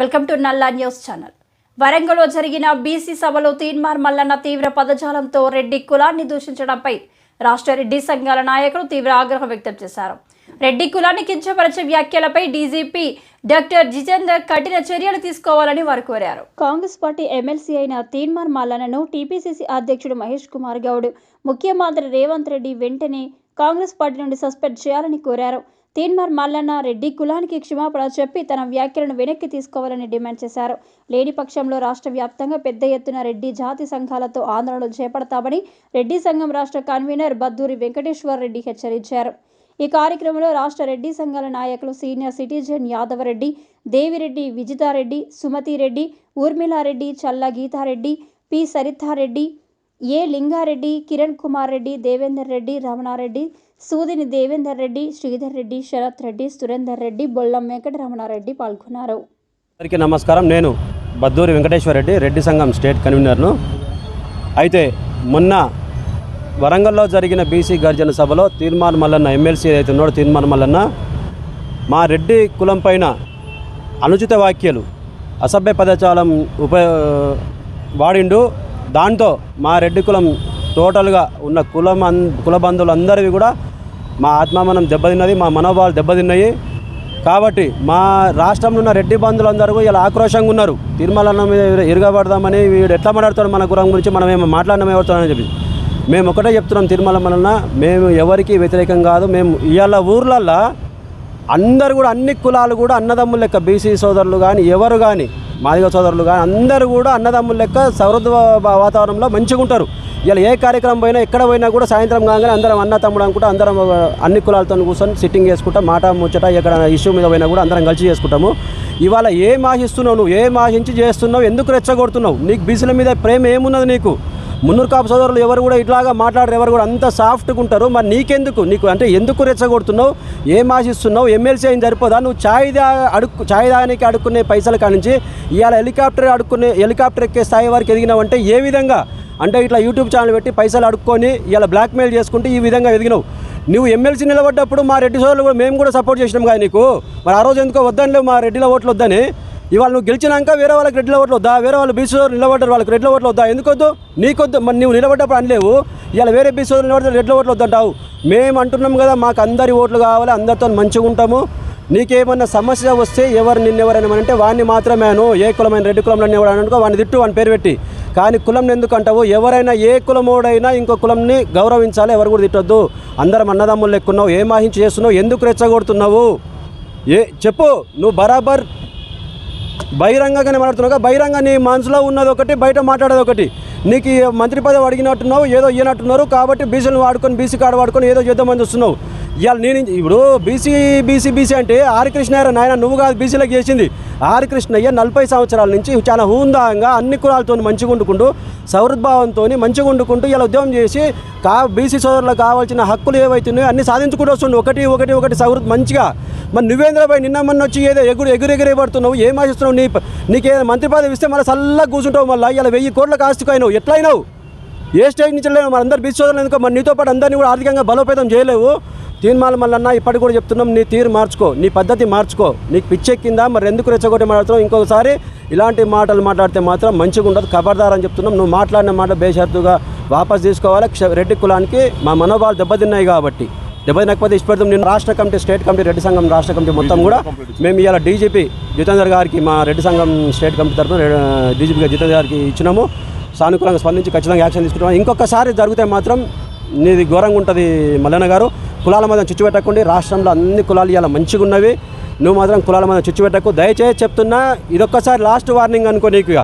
Welcome to Nalla news channel. వరంగల్లో జరిగిన BC సభలో తీన్మార్ మల్లన్న తీవ్ర పదజాలంతో రెడ్డి కులాన్ని దూషించడంపై రాష్ట్ర రెడ్డి సంఘాల నాయకులు తీవ్ర ఆగ్రహం వ్యక్తం చేశారు. రెడ్డి కులాన్ని కించపరిచే వ్యాఖ్యలపై డీజీపీ డాక్టర్ జితేందర్ కఠిన చర్యలు తీసుకోవాలని వారు కోరారు. కాంగ్రెస్ పార్టీ ఎమ్మెల్సీ అయిన తీన్మార్ మల్లన్నను టీపీసీసీ అధ్యక్షుడు మహేష్ కుమార్ గౌడ్ ముఖ్యమంత్రి రేవంత్ రెడ్డి వెంటనే కాంగ్రెస్ పార్టీ నుండి సస్పెండ్ చేయాలని కోరారు. తీన్మార్ మల్లన్న రెడ్డి కులానికి క్షమాపణ చెప్పి తన వ్యాఖ్యలను వెనక్కి తీసుకోవాలని డిమాండ్ చేశారు. లేని పక్షంలో రాష్ట్ర వ్యాప్తంగా పెద్ద ఎత్తున రెడ్డి జాతి సంఘాలతో ఆందోళనలు చేపడతామని రెడ్డి సంఘం రాష్ట్ర కన్వీనర్ బద్దూరి వెంకటేశ్వర రెడ్డి హెచ్చరించారు. ఈ కార్యక్రమంలో రాష్ట్ర రెడ్డి సంఘాల నాయకులు senior citizen Yadava Reddy Devi Reddy Vijitha Reddy Sumathi Reddy Urmila Reddy Challa Geetha Reddy P Saritha Reddy A Linga Reddy Kiran Kumar Reddy Devender Reddy Ramana Reddy Sudini Devender Reddy Sridhar Reddy Sarath Reddy Surender Reddy Bollam Venkataramana Reddy పాల్గొన్నారు. అందరికీ నమస్కారం. నేను బద్దూరి వెంకటేశ్వర రెడ్డి రెడ్డి సంఘం state కన్వీనర్ను. అయితే మొన్న వరంగల్లో జరిగిన BC గర్జన సభలో తీర్మాన్ మల్లన్న ఎమ్మెల్సీ ఏదైతే ఉన్నాడో తీర్మాన్ మల్లన్న మా రెడ్డి కులం పైన అనుచిత వ్యాఖ్యలు అసభ్య పదజాలం ఉప వాడిండు. దాంతో మా రెడ్డి కులం టోటల్గా ఉన్న కులం అన్ కుల బంధువులందరివి కూడా మా ఆత్మామనం దెబ్బతిన్నది మా మనోభావాలు దెబ్బతిన్నాయి. కాబట్టి మా రాష్ట్రంలో ఉన్న రెడ్డి బంధువులందరూ ఇలా ఆక్రోషంగా ఉన్నారు. తిరుమల మీద ఇరగబడదామని వీడు ఎట్లా మాట్లాడతాడు మన గురం గురించి మనం ఏమో మాట్లాడడం ఎవరితోనని చెప్పి. మేము ఒకటే చెప్తున్నాం తిరుమల వలన మేము ఎవరికి వ్యతిరేకం కాదు. మేము ఇవాళ ఊర్లల్లో అందరు కూడా అన్ని కులాలు కూడా అన్నదమ్ముల లెక్క బీసీ సోదరులు కానీ ఎవరు కానీ మాదిగ సోదరులు కానీ అందరూ కూడా అన్నదమ్ముల లెక్క సౌహృద వాతావరణంలో మంచిగా ఉంటారు ఇలా ఏ కార్యక్రమం పోయినా ఎక్కడ పోయినా కూడా సాయంత్రం కాగానే అందరం అన్న తమ్ముడు అనుకుంటా అందరం అన్ని కులాలతో కూర్చొని సిట్టింగ్ చేసుకుంటా మాట ముచ్చట ఎక్కడ ఇష్యూ మీద పోయినా కూడా అందరం కలిసి చేసుకుంటాము. ఇవాళ ఏం ఆశిస్తున్నావు నువ్వు? ఏం ఆశించి చేస్తున్నావు? ఎందుకు రెచ్చగొడుతున్నావు? నీకు బీసీల మీద ప్రేమ ఏమున్నది నీకు? మున్నూరు కాపు సోదరులు ఎవరు కూడా ఇట్లాగా మాట్లాడరు ఎవరు కూడా అంత సాఫ్ట్గా ఉంటారు. మరి నీకెందుకు? నీకు అంటే ఎందుకు రెచ్చగొడుతున్నావు? ఏం ఆశిస్తున్నావు? ఎమ్మెల్సీ అయిన సరిపోదా? నువ్వు ఛాయ్ దా అడుక్కు ఛాయ్ దానికి అడుక్కునే పైసల కానించి ఇవాళ హెలికాప్టర్ అడుక్కునే హెలికాప్టర్ ఎక్కే స్థాయి వరకు ఎదిగినావంటే ఏ విధంగా? అంటే ఇట్లా యూట్యూబ్ ఛానల్ పెట్టి పైసలు అడుక్కొని ఇలా బ్లాక్మెయిల్ చేసుకుంటే ఈ విధంగా ఎదిగినావు. నువ్వు ఎమ్మెల్సీ నిలబడ్డప్పుడు మా రెడ్డి సోదరులు కూడా మేము కూడా సపోర్ట్ చేసినాం కానీ నీకు. మరి ఆ రోజు ఎందుకో వద్దని మా రెడ్డిల ఓట్లు వద్దని. ఇవాళ నువ్వు గెలిచినాక వేరే వాళ్ళకి రెడ్ల ఓట్లు వద్దా? వేరే వాళ్ళు బీసీ సోదరులు నిలబడ్డారు వాళ్ళకి రెడ్ల ఓట్లు వద్దా? ఎందుకొద్దు నీకొద్దు మరి నువ్వు నిలబడ్డప్పుడు అనలేవు. ఇలా వేరే బీసీ సోదరులు నిలబడ్డారు రెడ్ల ఓట్లు వద్దంటావు. మేము అంటున్నాం కదా మాకు అందరి ఓట్లు కావాలి అందరితో మంచిగా ఉంటాము. నీకేమన్నా సమస్య వస్తే ఎవరు నిన్నెవరైనా అంటే వాడిని మాత్రమేను. ఏ కులమైన రెడ్డి కులంలో ఎవరు అనుకో వాడిని తిట్టు వాని పేరు పెట్టి. కానీ కులం ఎందుకు అంటావు? ఎవరైనా ఏ కులమోడైనా ఇంకో కులంని గౌరవించాలి ఎవరు కూడా తిట్టొద్దు. అందరం అన్నదమ్ములు లెక్కున్నావు ఏం ఆహించి చేస్తున్నావు ఎందుకు రెచ్చగొడుతున్నావు? ఏ చెప్పు నువ్వు బరాబర్ బహిరంగంగానే మాట్లాడుతున్నావు బహిరంగ నీ మనసులో ఉన్నది ఒకటి బయట మాట్లాడేది ఒకటి. నీకు మంత్రి పదవి అడిగినట్టున్నావు ఏదో ఇయ్యనట్టున్నారు. కాబట్టి బీసీలు వాడుకొని బీసీ కార్డు వాడుకొని ఏదో చేద్దామని చూస్తున్నావు. ఇవాళ నేను ఇప్పుడు బీసీ బీసీ బీసీ అంటే ఆర్ కృష్ణయ్య నాయన నువ్వు కాదు బీసీలకు చేసింది. ఆర్ కృష్ణయ్య నలభై సంవత్సరాల నుంచి చాలా హూందాంగా అన్ని కులాలతో మంచిగా వండుకుంటూ సౌహృద్భావంతో మంచిగా వండుకుంటూ ఇలా ఉద్యమం చేసి కా బీసీ సోదరులకు కావాల్సిన హక్కులు ఏవైతున్నాయో అన్ని సాధించుకుంటూ వస్తుండే. ఒకటి ఒకటి ఒకటి సౌహృద్ మంచిగా. మరి నువ్వేంద్రబాయ్ నిన్న మొన్న వచ్చి ఏదో ఎగురు ఎగురెగిరే పడుతున్నావు ఏం ఆశిస్తున్నావు? నీ ఏదో మంత్రి పదవి ఇస్తే మళ్ళీ చల్లగా కూర్చుంటావు మళ్ళీ. ఇలా వెయ్యి కోట్లకు ఆస్తికైనావు. ఎట్లయినావు? ఏ స్టేజ్ నుంచి లేవు మరి అందరు బీచ్ సోదరులు ఎందుకో? మరి నీతో పాటు అందరినీ కూడా ఆర్థికంగా బలోపేతం చేయలేవు. తీర్మాల మల్లన్న ఇప్పటికి కూడా చెప్తున్నాం నీ తీరు మార్చుకో నీ పద్ధతి మార్చుకో. నీకు పిచ్చెక్కిందా? మరి ఎందుకు రెచ్చగొట్టి మాట్లాడుతున్నావు? ఇంకొకసారి ఇలాంటి మాటలు మాట్లాడితే మాత్రం మంచిగా ఉండదు. ఖబర్దార్ అని చెప్తున్నాం. నువ్వు మాట్లాడిన మాట బేషరతుగా వాపస్ తీసుకోవాలి. క్ష- రెడ్డి కులానికి మా మనోభావాలు దెబ్బతిన్నాయి కాబట్టి. దెబ్బతినకపోతే ఇష్టపెడతాం. నేను రాష్ట్ర కమిటీ స్టేట్ కమిటీ రెడ్డి సంఘం రాష్ట్ర కమిటీ మొత్తం కూడా మేము ఇవాళ డీజీపీ జితేందర్ గారికి మా రెడ్డి సంఘం స్టేట్ కమిటీ తరఫున డీజీపీగా జితేందర్ గారికి ఇచ్చినాము. సానుకూలంగా స్పందించి ఖచ్చితంగా యాక్షన్ తీసుకుంటాం ఇంకొకసారి జరిగితే మాత్రం నీది ఘోరంగా ఉంటుంది మల్లన్న గారు. కులాల మధ్య చుచ్చుపెట్టకండి. రాష్ట్రంలో అన్ని కులాలు ఇలా మంచిగా ఉన్నవి నువ్వు మాత్రం కులాల మధ్య చుచ్చుపెట్టకు. దయచేసి చెప్తున్నా ఇదొక్కసారి లాస్ట్ వార్నింగ్ అనుకో నీకు ఇక.